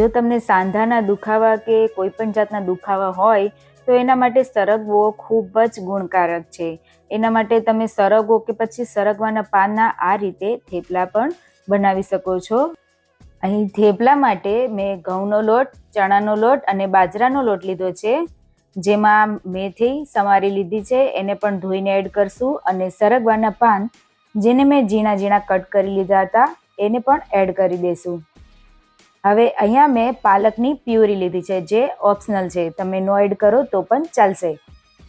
જો તમને સાંધાના દુખાવા કે કોઈ પણ જાતના દુખાવા હોય, તો એના માટે સરગવો ખૂબ જ ગુણકારક છે. એના માટે તમે સરગવો કે પછી સરગવાના પાનના આ રીતે થેપલા પણ બનાવી શકો છો. અહીં થેપલા માટે મેં ઘઉંનો લોટ, ચણાનો લોટ અને બાજરાનો લોટ લીધો છે. જેમાં મેથી સમારી લીધી છે. એને પણ ધોઈને એડ કરશું અને સરગવાના પાન, જેને મેં ઝીણા ઝીણા કટ કરી લીધા હતા, એને પણ એડ કરી દઈશું હવે અહીંયા મેં પાલકની પ્યુરી લીધી છે, જે ઓપ્શનલ છે. તમે નો એડ કરો તો પણ ચાલશે.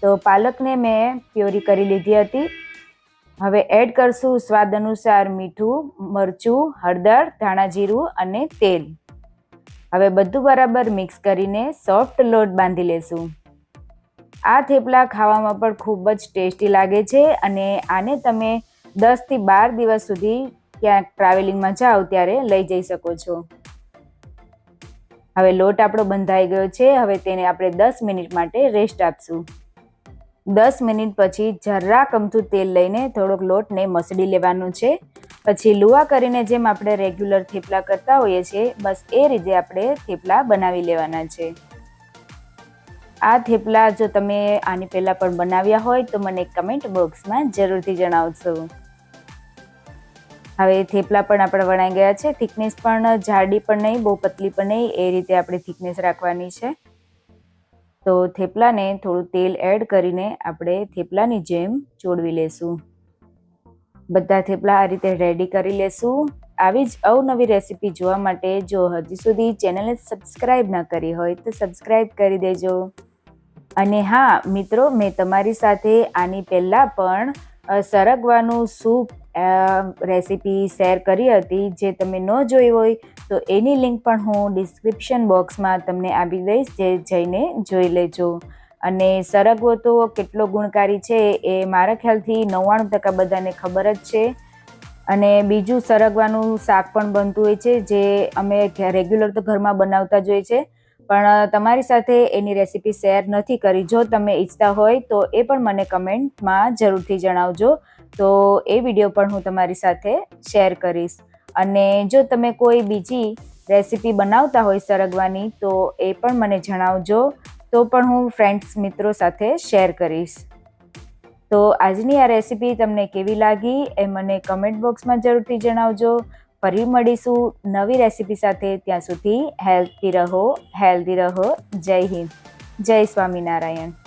તો પાલકને મેં પ્યુરી કરી લીધી હતી. હવે એડ કરશું સ્વાદ અનુસાર મીઠું, મરચું, હળદર, ધાણા જીરું અને તેલ. હવે બધું બરાબર મિક્સ કરીને સોફ્ટ લોટ બાંધી લેશું. આ થેપલા ખાવામાં પણ ખૂબ જ ટેસ્ટી લાગે છે અને આને તમે દસથી બાર દિવસ સુધી ક્યાંક ટ્રાવેલિંગમાં જાઓ ત્યારે લઈ જઈ શકો છો. હવે લોટ આપણો બંધાઈ ગયો છે. હવે તેને આપણે દસ મિનિટ માટે રેસ્ટ આપશું. દસ મિનિટ પછી જરાક અમથું તેલ લઈને થોડોક લોટને મસળી લેવાનું છે. પછી લુવા કરીને જેમ આપણે રેગ્યુલર થેપલા કરતા હોઈએ છીએ, બસ એ રીતે આપણે થેપલા બનાવી લેવાના છે. આ થેપલા જો તમે આની પહેલાં પણ બનાવ્યા હોય તો મને કમેન્ટ બોક્સમાં જરૂરથી જણાવશો હવે થેપલા પણ આપણે વણાઈ ગયા છે. થિકનેસ પણ જાડી પણ નહીં, બહુ પતલી પણ નહીં. એ રીતે આપણે થિકનેસ રાખવાની છે. તો થેપલાને થોડું તેલ એડ કરીને આપણે થેપલાની જેમ ચોડવી લેશું. બધા થેપલા આ રીતે રેડી કરી લેશું. આવી જ અવનવી રેસીપી જોવા માટે જો હજી સુધી ચેનલને સબસ્ક્રાઈબ ન કરી હોય તો સબસ્ક્રાઈબ કરી દેજો. અને હા, મિત્રો, મેં તમારી સાથે આની પહેલાં પણ સરગવાનું સૂપ રેસીપી શેર કરી હતી, જે તમે ન જોઈ હોય, તો એની લિંક પણ હું ડિસ્ક્રિપ્શન બોક્સમાં તમને આપી દઈશ, જે જઈને જોઈ લેજો. અને સરગવો તો કેટલો ગુણકારી છે એ મારા ખ્યાલથી નવ્વાણું ટકા બધાને ખબર જ છે. અને બીજું સરગવાનું શાક પણ બનતું હોય છે, જે અમે રેગ્યુલર તો ઘરમાં બનાવતા જ હોય છે. પણ તમારી સાથે એની રેસીપી શેર નથી કરી. જો તમે ઈચ્છતા હોય, તો એ પણ મને કમેન્ટમાં જરૂરથી જણાવજો. તો એ વીડિયો પણ હું તમારી સાથે શેર કરીશ. અને જો તમે કોઈ બીજી રેસીપી બનાવતા હોય સરગવાની, તો એ પણ મને જણાવજો. તો પણ હું ફ્રેન્ડ્સ, મિત્રો સાથે શેર કરીશ. તો આજની આ રેસીપી તમને કેવી લાગી, એ મને કમેન્ટ બોક્સમાં જરૂરથી જણાવજો. ફરી મળીશું નવી રેસીપી સાથે. ત્યાં સુધી હેલ્થી રહો, હેલ્ધી રહો. જય હિન્દ. જય સ્વામિનારાયણ.